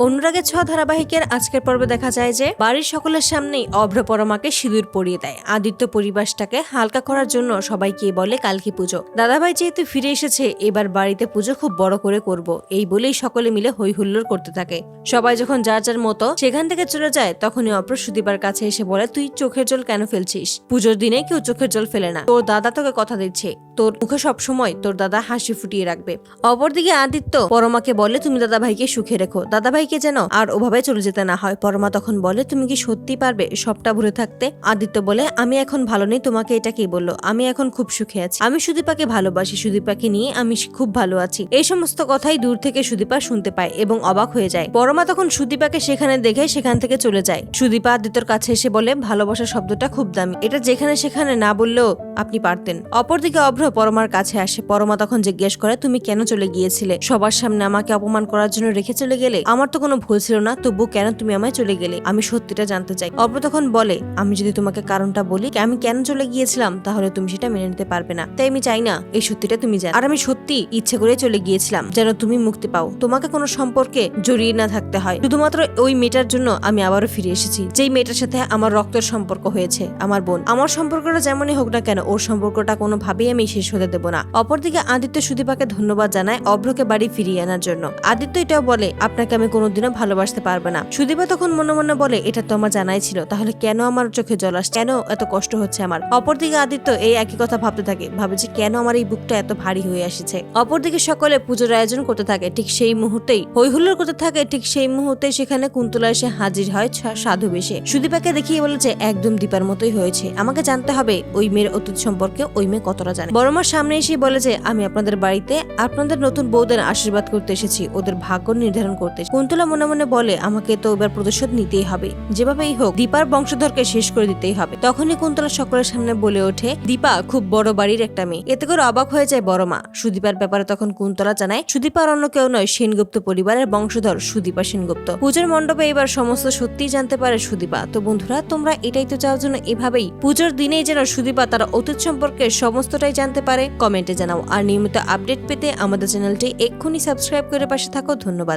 অনুরাগের ছ ধারাবাহিকের আজকের পর্বে দেখা যায় যে বাড়ির সকলের সামনেই অভ্র পরমাকে সিঁদুর পরিয়ে দেয়। আদিত্য পরিবেশটাকে হালকা করার জন্য সবাইকে বলে কালকি পুজো। দাদাভাই যেহেতু ফিরে এসেছে, এবার বাড়িতে পুজো খুব বড় করে করব। এই বলেই সকলে মিলে হই হুল্লোড় করতে থাকে। সবাই যখন যার যার মতো সেখান থেকে চলে যায়, তখনই অভ্র সুদীপার কাছে এসে বলে, তুই চোখের জল কেন ফেলছিস? পুজোর দিনে কেউ চোখের জল ফেলে না। তোর দাদা তোকে কথা দিচ্ছে। তোর মুখে সবসময় তোর দাদা হাসি ফুটিয়ে রাখবে। অপরদিকে আদিত্য, পরমাকে বলে, তুমি দাদা ভাইকে সুখে রেখো। দাদা ভাইকে যেন আর ওভাবে চলে যেতে না হয়। পরমা তখন বলে, তুমি কি সত্যি পারবে সবটা ভুলে থাকতে? আদিত্য বলে, আমি এখন ভালো নেই। তোমাকে এটা কি বলল? আমি এখন খুব সুখে আছি। আমি সুদীপাকে ভালোবাসি। সুদীপাকে নিয়ে আমি খুব ভালো আছি। এই সমস্ত কথাই দূর থেকে সুদীপা শুনতে পায় এবং অবাক হয়ে যায়। পরমা তখন সুদীপাকে সেখানে দেখে সেখান থেকে চলে যায়। সুদীপা আদিত্যর কাছে এসে বলে ভালোবাসা শব্দটা খুব দামি। এটা যেখানে সেখানে না বললেও আপনি পারতেন। অপরদিকে অভ্র পরমার কাছে আসে। পরমা তখন জিজ্ঞেস করে, তুমি কেন চলে গিয়েছিলে? সবার সামনে আমাকে অপমান করার জন্য রেখে চলে গেলে? আমার তো কোনো ভুল ছিল না, তবু কেন তুমি আমায় চলে গেলে? আমি সত্যিটা জানতে চাই। অভ্র তখন বলে, আমি যদি তোমাকে কারণটা বলি আমি কেন চলে গিয়েছিলাম? তাহলে তুমি সেটা মেনে নিতে পারবে না। তাই আমি চাই না, এই সত্যিটা তুমি জানো। আর আমি সত্যি ইচ্ছে করে চলে গিয়েছিলাম, যেন তুমি মুক্তি পাও। তোমাকে কোনো সম্পর্কে জড়িয়ে না থাকতে হয়। শুধুমাত্র ওই মেয়েটার জন্য আমি আবারও ফিরে এসেছি, যেই মেয়েটার সাথে আমার রক্তের সম্পর্ক হয়েছে, আমার বোন। আমার সম্পর্কটা যেমনই হোক না কেন, ওর সম্পর্কটা কোনোভাবেই আমি শেষ হতে দেবো না। অপরদিকে আদিত্য সুদীপাকে ধন্যবাদ জানায় অভ্রকে বাড়ি ফিরিয়ে আনার জন্য। আদিত্য এটাও বলে, আপনাকে আমি কোনোদিনও ভালোবাসতে পারবে না। সুদীপা তখন মনে মনে বলে, এটা তো আমার জানাই ছিল, তাহলে কেন আমার চোখে জল আসছে? কেন এত কষ্ট হচ্ছে আমার? অপরদিকে আদিত্য এই একই কথা ভাবতে থাকে, ভাবে যে কেন আমার এই বুকটা এত ভারী হয়ে আসছে অপরদিকে সকলে পুজোর আয়োজন করতে থাকে, ঠিক সেই মুহূর্তেই হৈহুল্লোর করতে থাকে, ঠিক সেই মুহূর্তে সেখানে কুন্তলা এসে হাজির হয় সাধু বেশে। সুদীপাকে দেখিয়ে বলেছে একদম দীপার মতোই হয়েছে। আমাকে জানতে হবে, ওই মেয়ের অতীত সম্পর্কে ওই মেয়ে কতটা জানে। বড়মার সামনে এসে বলে যে, আমি আপনাদের বাড়িতে আপনাদের নতুন বউদের আশীর্বাদ করতে এসেছি, ওদের ভাগ্য নির্ধারণ করতে কুন্তলা মনে মনে বলে, আমাকে তো এবার প্রতিশোধ নিতেই হবে। যেভাবেই হোক, দীপার বংশধরকে শেষ করে দিতেই হবে। তখনই কুন্তলা সকলের সামনে বলে ওঠে, দীপা খুব বড় বাড়ির একটা মেয়ে। এতে করে অবাক হয়ে যায় বড় মা সুদীপার ব্যাপারে তখন কুন্তলা জানায়, সুদীপার অন্য কেউ নয়, সেনগুপ্ত পরিবারের বংশধর সুদীপা সেনগুপ্ত। পুজোর মণ্ডপে এবার সমস্ত সত্যিই জানতে পারে সুদীপা। তো বন্ধুরা, তোমরা এটাই তো চাওয়ার জন্য এভাবেই পুজোর দিনেই যেন সুদীপা তার অতীত সম্পর্কে সমস্তটাই জানতে পারে, কমেন্টে জানাও। আর নিয়মিত আপডেট পেতে আমাদের চ্যানেলটি এক্ষুনি সাবস্ক্রাইব করে পাশে থাকো। ধন্যবাদ।